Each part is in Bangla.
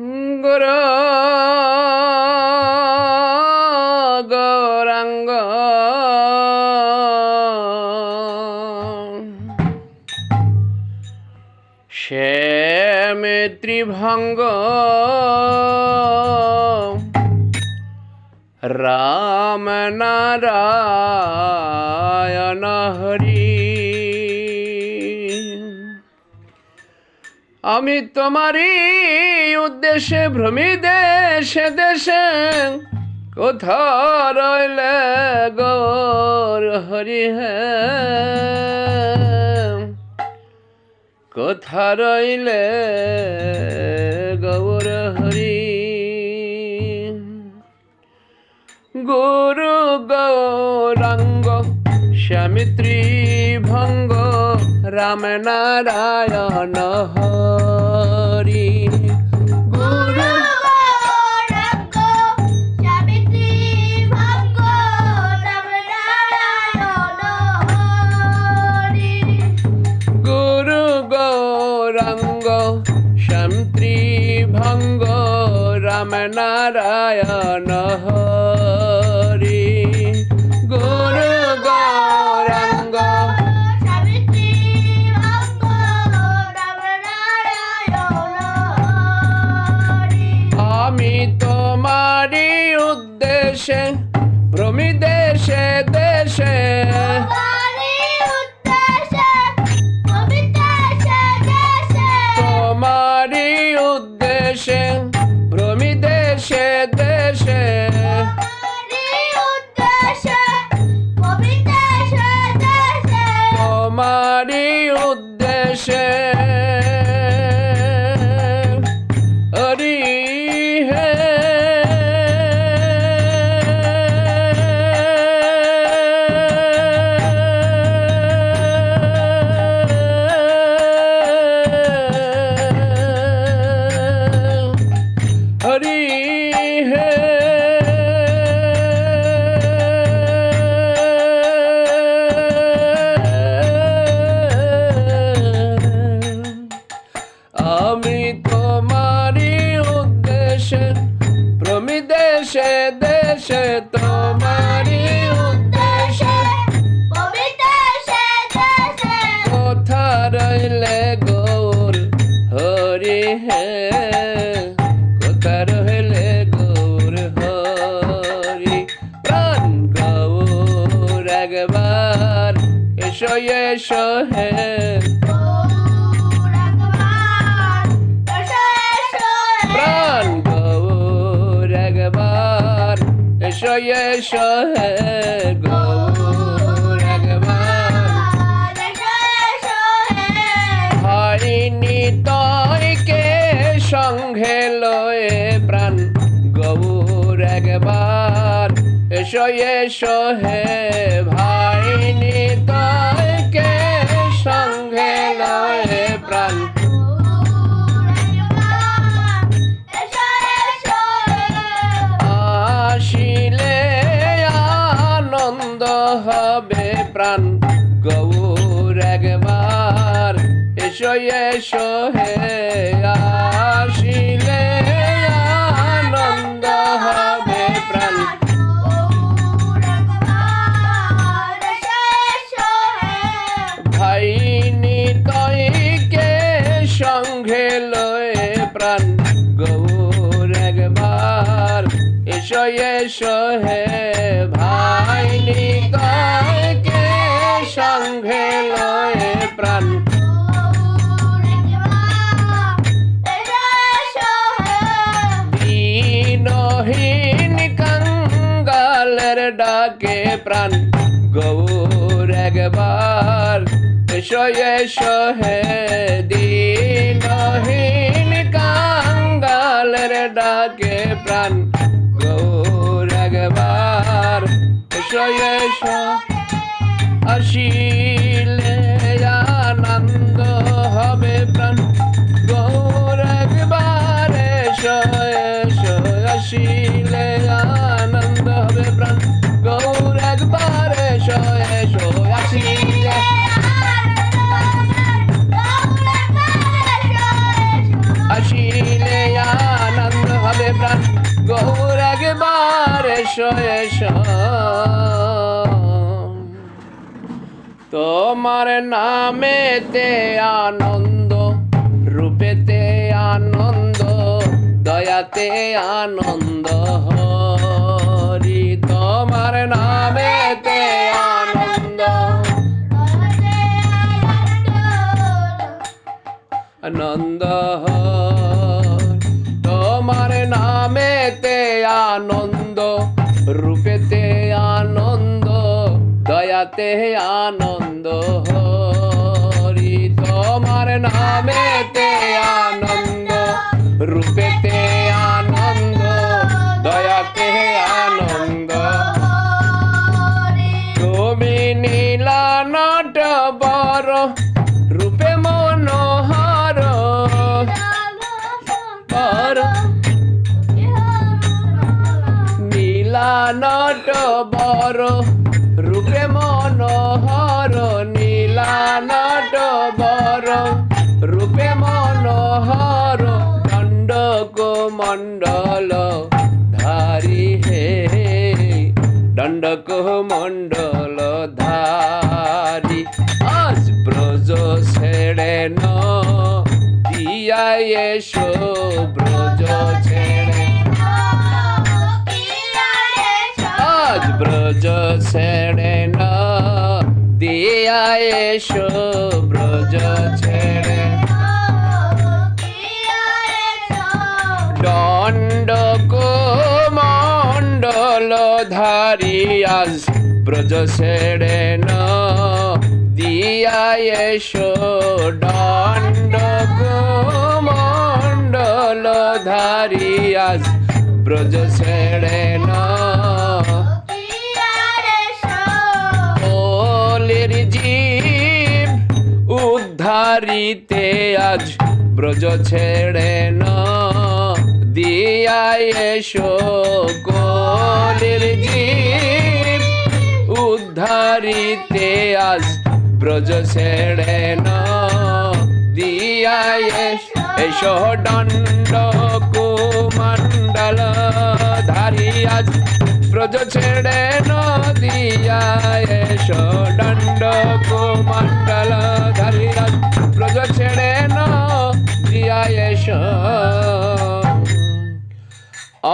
গুরু গৌরাঙ্গ সে ত্রিভঙ্গ রাম নারায়ণ হরি। আমি তোমারই উদ্দেশ্যে ভ্রমি দেশে দেশে কোথা রইলে গৌর হরি হ্যাঁ কোথা রইলে গৌর হরি। গুরু গৌরাঙ্গ স্বামিত্রী ভঙ্গ রাম নারায়ণ ङ्गीभङ्गमनारायणः এসো এসো হে প্রাণ গৌর একবার এসো এসো হে গৌর একবার হরিণী তয়কে সঙ্গে লয়ে প্রাণ গৌর একবার এসো হে এসো এসো হে আসিলে আনন্দ হবে প্রাণ। ভাইনি তৈকে সঙ্গে লয়ে প্রাণ। গৌর একবার এসো এসো হে লয়ে প্রাণ। একবার এসো এসো হে দিনহীন কঙ্গালের ডাকে প্রাণ। গৌর একবার এসো এসো। আসিলে এসো এসো তোমার নামেতে আনন্দ, রূপেতে আনন্দ, দয়াতে আনন্দ, হরি তোমার নামেতে আনন্দ। আনন্দ তোমার নামেতে আনন্দ। রূপেতে আনন্দ দয়াতে আনন্দ হরি তোমার নামেতে আনন্দ রূপেতে মণ্ডল ধারি আজ ব্রজ ছেড়ে ন দিয়া এসো ব্রজ ছেড়ে। আজ ব্রজ ছেড়ে না দিয়া এসো ব্রজ ছেড়ে। দণ্ড মণ্ডল ধারি আজ ব্রজ ছেড়ে না দিয়া এসো দণ্ড মণ্ডল ধারি আজ। ব্রজ ছেড়ে না জীব উদ্ধারিতে আজ। ব্রজ ছেড়ে না দিয়া এসো কোলের জীব উদ্ধারিতে আজ ব্রজ ছেড়ে না দিয়া এসো দণ্ড কুমণ্ডল ধারি আজ ব্রজ ছেড়ে নদিয়া এসো দণ্ড কুমণ্ডল ধারি আজ ব্রজ ছেড়ে নদিয়া এসো।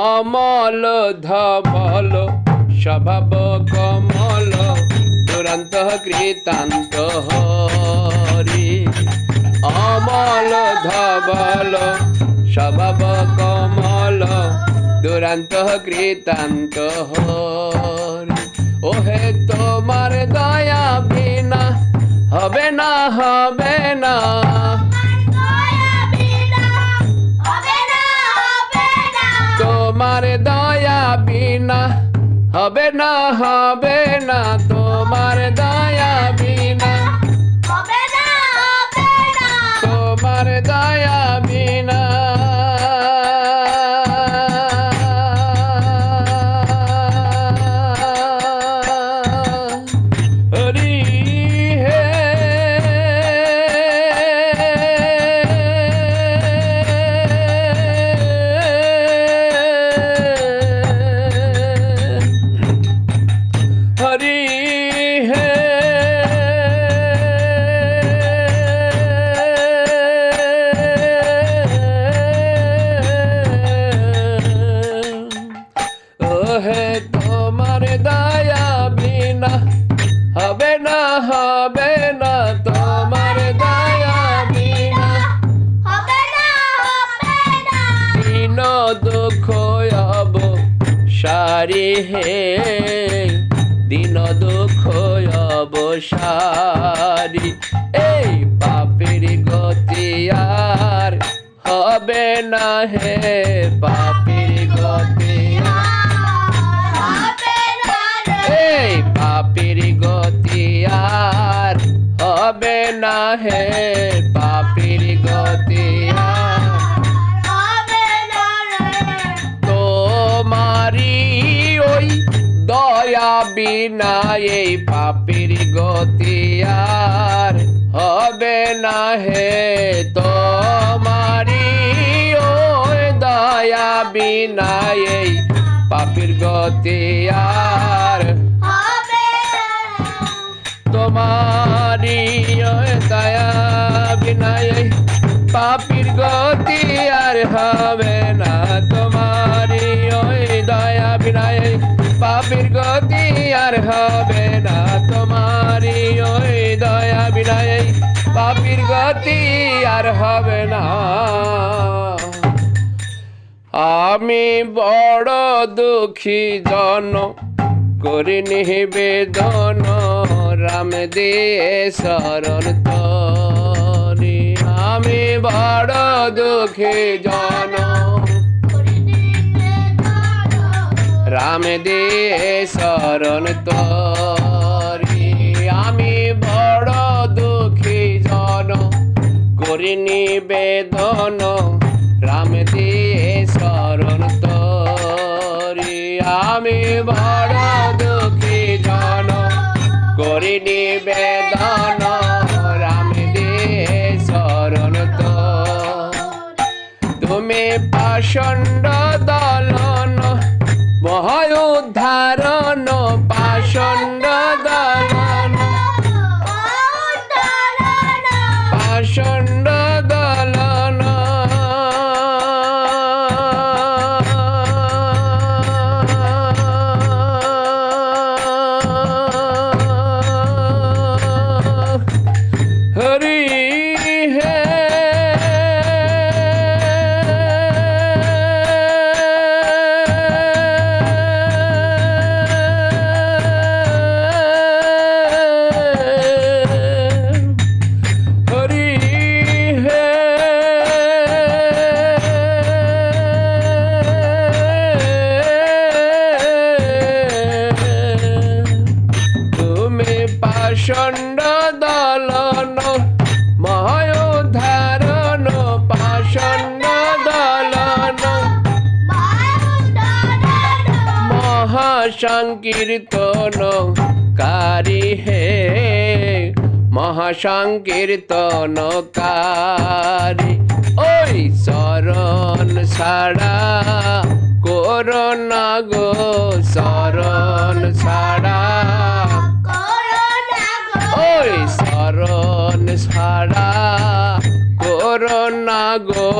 অমল ধবল স্বভাব কৃতান্ত হরি। অমল ধবল, স্বভাব কমল, দুরান্ত কৃতান্ত হরি। ওহে তোমার দয়া বিনা, হবে না হবে না। তোমার দয়া বিনা, হবে না সারি হে, দিন দুঃখ অব সারি এই পাপের গতি আর হবে না হে, পাপের গতি এই পাপের গতি আর হবে না হে, পাপের গতি আর দয়া বিনা এই পাপের গতি আর হবে না হে তোমারি ওই দয়া বিনা এই পাপির গতি আর তোমারি দয়া বিনায় পাপির গতি আর হবে না। তোমারি ওই দয়া বিনায় পাপির গতি আর হবে না তোমারি ওই দয়া বিনয়। পাপির গতি আর হবে না। আমি বড় দুঃখী জন, করি নিবেদন, রাম দিয়ে শরণ তরি আমি বড় দুঃখী জন রাম দিয়ে শরণ তরি। আমি বড় দুঃখী জন, করি নিবেদন। রাম দিয়ে শরণ তরি। আমি বড় দুঃখী জন, করি নিবেদন। রাম দিয়ে শরণ তুমি পাষণ্ড মহায় claro. মহাসংকীর্তন কারি হে। মহাসংকীর্তন কারি। ওই শরণ ছাড়া করোনা গো শরণ ছাড়া। ওই শরণ ছাড়া করোনা গো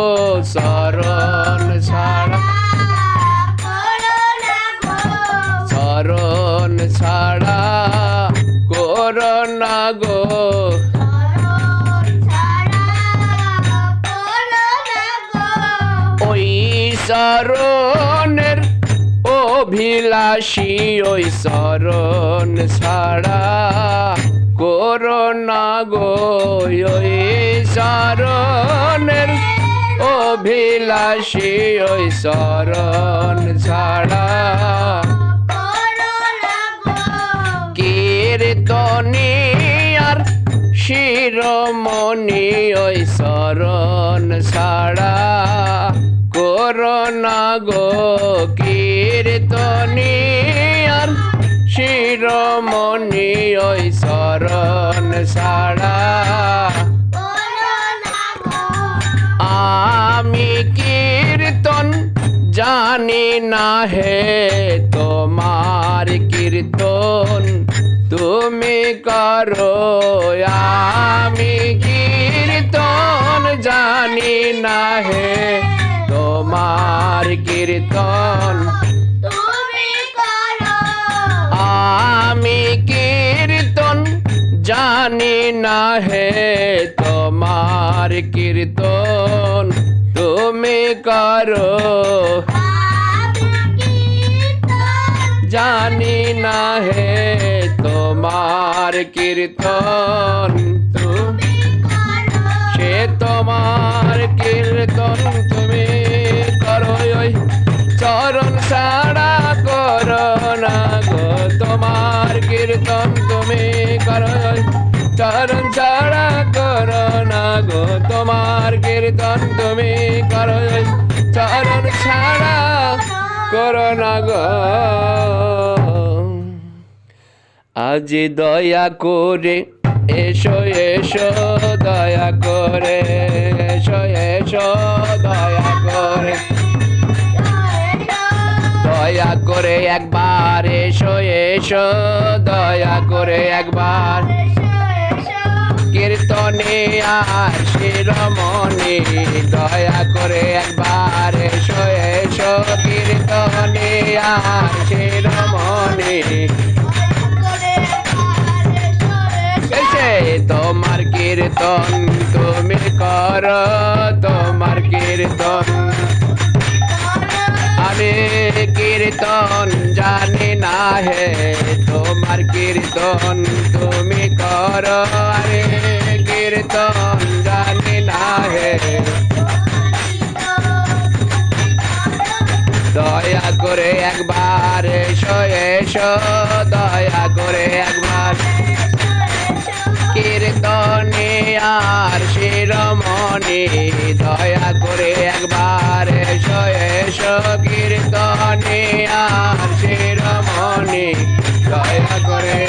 শরণ ছাড়া। শরণের অভিলাষী ওই শরণ ছাড়া করোনা গো, ওই শরণের অভিলাষী ওই শরণ ছাড়া কীর্তনী শিরোমণি ওই শরণ ছাড়া করোনা গো কীর্তনী আর শিরোমণি ওই শরণ ছাড়া আমি কীর্তন জানি না হে তোমার কীর্তন তুমি করো। আমি কীর্তন জানি না হে তোমার কীর্তন। আমি কীর্তন জানি না হে তোমার কীর্তন। তুমি করো। জানি না হে তোমার কীর্তন। তুমি সে তোমার কীর্তন চরণ সাড়া করো না গো। তোমার কীর্তন তুমি করো। চরণ ছাড়া করো না গো। তোমার কীর্তন তুমি করো। চরণ ছাড়া করো না গো। আজ দয়া করে এসো এসো, দয়া করে এসো এসো, দয়া করে একবার এসো এসো, দয়া করে একবার। কীর্তনে আর শিরমণি, দয়া করে একবার এসো এসো। কীর্তনে আর শিরমণি তোমার কীর্তন তুমি কর, তোমার কীর্তন আমি কীর্তন জানি না হে তোমার কীর্তন। তুমি কর আরে কীর্তন জানি না হে। দয়া করে একবার এসো এসো, দয়া করে একবার। কীর্তনে আর শিরমণি, দয়া করে একবার কীর্তনে আর দয়া করে।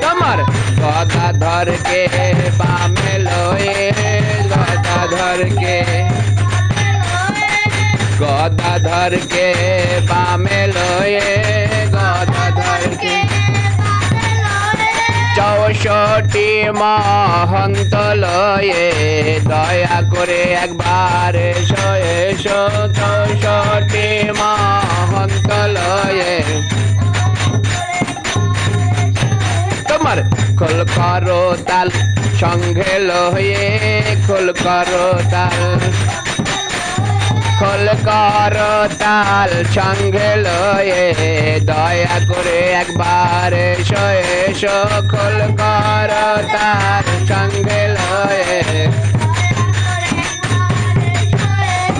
তোমার গদাধরকে বামে লয়ে গদাধরকে। গদাধরকে বামে লয়ে গদাধরকে। চৌষট্টি মহন্ত লয়ে দয়া করে একবার চৌষট্টি মহন্ত লয়ে। তোমার খোল করো তাল, সঙ্গে লয়ে খোল করো তাল। খোল করো তাল সঙ্গে লয়ে দয়া করে একবার এসো খোল করো তাল সঙ্গে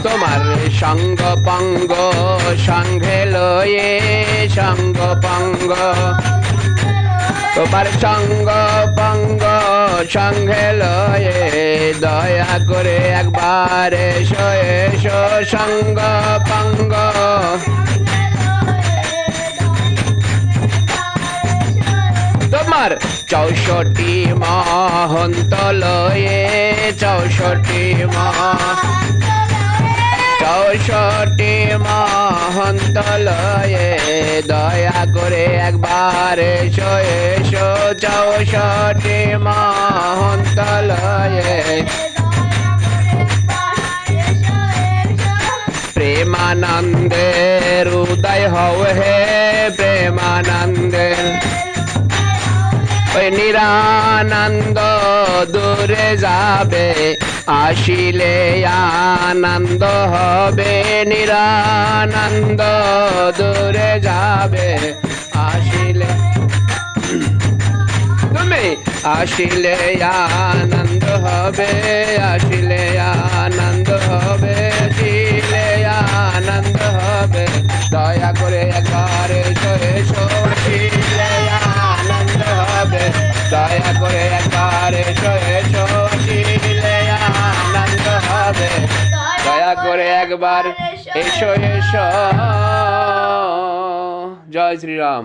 তোমার সঙ্গ পঙ্গ সঙ্গে লয়ে সঙ্গ পঙ্গ তোমার সঙ্গ পঙ্গ সঙ্গে লয়ে দয়া করে একবার এসো এসো সঙ্গ পঙ্গ। তোমার চৌষট্টি মহন্ত লয়ে, চৌষট্টি মহ চৌষট্টি মহন্ত লয়ে দয়া করে একবার এসো এসো চৌষট্টি মহন্ত লয়ে প্রেমানন্দের উদয় হও হে প্রেমানন্দের। ওই নিরানন্দ দূরে যাবে, আসিলে আনন্দ হবে। নিরানন্দ দূরে যাবে, আসিলে তুমি আসিলে আনন্দ হবে, আসিলে আনন্দ হবে, আসিলে আনন্দ হবে। দয়া করে একবার এসো এসো। দয়া করে একবার এসো এসো আসিলে আনন্দ হবে। দয়া করে একবার এসো এসো। জয় শ্রীরাম।